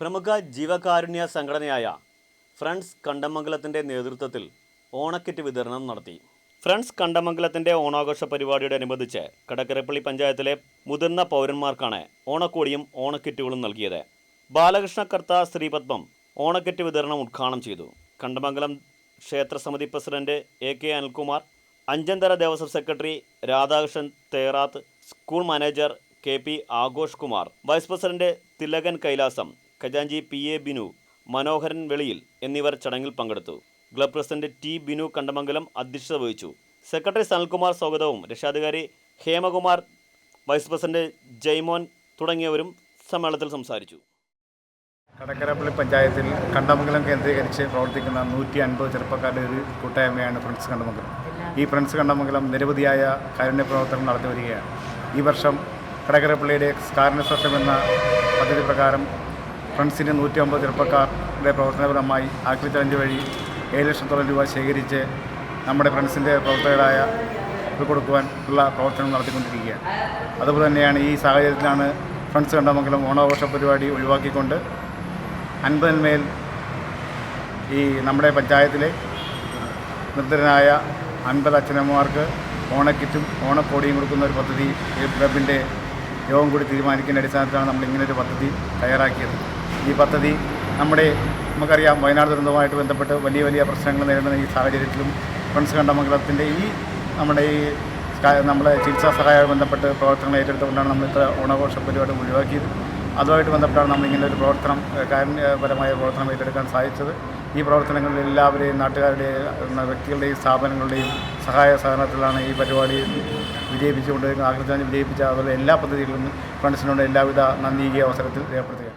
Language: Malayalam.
പ്രമുഖ ജീവകാരുണ്യ സംഘടനയായ ഫ്രണ്ട്സ് കണ്ടമംഗലത്തിന്റെ നേതൃത്വത്തിൽ ഓണക്കിറ്റ് വിതരണം നടത്തി. ഫ്രണ്ട്സ് കണ്ടമംഗലത്തിന്റെ ഓണാഘോഷ പരിപാടിയോട് അനുബന്ധിച്ച് കടക്കരപ്പള്ളി പഞ്ചായത്തിലെ മുതിർന്ന പൗരന്മാർക്കാണ് ഓണക്കോടിയും ഓണക്കിറ്റുകളും നൽകിയത്. ബാലകൃഷ്ണ കർത്ത ശ്രീപത്മം ഓണക്കിറ്റ് വിതരണം ഉദ്ഘാടനം ചെയ്തു. Kandamangalam ക്ഷേത്രസമിതി president A K Anilkumar Anchanthara Devaswom secretary Radhakrishnan Therath school manager K P Aghosh Kumar vice president Thilakan Kailasam ഖജാഞ്ചി P. A. Binu Manoharan Veliyil എന്നിവർ ചടങ്ങിൽ പങ്കെടുത്തു. Club president T. Binu Kandamangalam അധ്യക്ഷത വഹിച്ചു. സെക്രട്ടറി സനൽകുമാർ സ്വാഗതവും രക്ഷാധികാരി ഹേമകുമാർ വൈസ് പ്രസിഡന്റ് ജയ്മോൻ തുടങ്ങിയവരും സമ്മേളനത്തിൽ സംസാരിച്ചു. കടക്കരപ്പള്ളി പഞ്ചായത്തിൽ കണ്ടമംഗലം കേന്ദ്രീകരിച്ച് പ്രവർത്തിക്കുന്ന നൂറ്റി അൻപത് ചെറുപ്പക്കാരുടെ ഒരു കൂട്ടായ്മയാണ് ഫ്രണ്ട്സ് കണ്ടമംഗലം. ഈ ഫ്രണ്ട്സ് കണ്ടമംഗലം നിരവധിയായ കാരുണ്യ പ്രവർത്തനം നടത്തി വരികയാണ്. ഈ വർഷം കടക്കരപ്പള്ളിയുടെ കാരുണ്യസ്പർശം എന്ന പദ്ധതി പ്രകാരം ഫ്രണ്ട്സിന്റെ നൂറ്റി അമ്പത് ചെറുപ്പക്കാരുടെ പ്രവർത്തനപരമായി ആക്രി ചലഞ്ച് വഴി ഏഴ് ലക്ഷത്തോളം രൂപ ശേഖരിച്ച് നമ്മുടെ ഫ്രണ്ട്സിന്റെ പ്രവർത്തകരായ കൊടുക്കുവാൻ ഉള്ള പ്രവർത്തനം നടത്തിക്കൊണ്ടിരിക്കുകയാണ്. അതുപോലെ തന്നെയാണ് ഈ സാഹചര്യത്തിലാണ് ഫ്രണ്ട്സ് കണ്ടമംഗലം ഓണാഘോഷ പരിപാടി ഒഴിവാക്കിക്കൊണ്ട് അൻപതിന്മേൽ ഈ നമ്മുടെ പഞ്ചായത്തിലെ നിർദ്ധരനായ അൻപത് അച്ഛനമ്മമാർക്ക് ഓണക്കിറ്റും ഓണക്കോടിയും കൊടുക്കുന്ന ഒരു പദ്ധതി ഈ ക്ലബിന്റെ യോഗം കൂടി തീരുമാനിക്കുന്ന അടിസ്ഥാനത്തിലാണ് നമ്മൾ ഇങ്ങനൊരു പദ്ധതി തയ്യാറാക്കിയത്. ഈ പദ്ധതി നമ്മുടെ നമുക്കറിയാം വയനാട് ദുരന്തവുമായിട്ട് ബന്ധപ്പെട്ട് വലിയ വലിയ പ്രശ്നങ്ങൾ നേരിടുന്ന ഈ സാഹചര്യത്തിലും ഫ്രണ്ട്സ് കണ്ടമംഗലത്തിന്റെ ഈ നമ്മുടെ ഈ നമ്മുടെ ചികിത്സാ സഹായവുമായി ബന്ധപ്പെട്ട് പ്രവർത്തനങ്ങൾ ഏറ്റെടുത്തുകൊണ്ടാണ് നമ്മൾ ഇത്ര ഓണാഘോഷ പരിപാടി ഒഴിവാക്കിയത്. അതുമായിട്ട് ബന്ധപ്പെട്ടാണ് നമ്മൾ ഇങ്ങനെ ഒരു പ്രവർത്തനം കാര്യപരമായ പ്രവർത്തനം ഏറ്റെടുക്കാൻ സാധിച്ചത്. ഈ പ്രവർത്തനങ്ങളിൽ എല്ലാവരെയും നാട്ടുകാരുടെയും വ്യക്തികളുടെയും സ്ഥാപനങ്ങളുടെയും സഹായ സഹകരണത്തിലാണ് ഈ പരിപാടി വിജയിപ്പിച്ചുകൊണ്ട് ആഗ്രഹിച്ചാൽ വിജയിപ്പിച്ച അതുപോലെ എല്ലാ പദ്ധതികളിലും ഫ്രണ്ട്സിനോട് എല്ലാവിധ നന്ദി അവസരത്തിൽ രേഖപ്പെടുത്തുകയാണ്.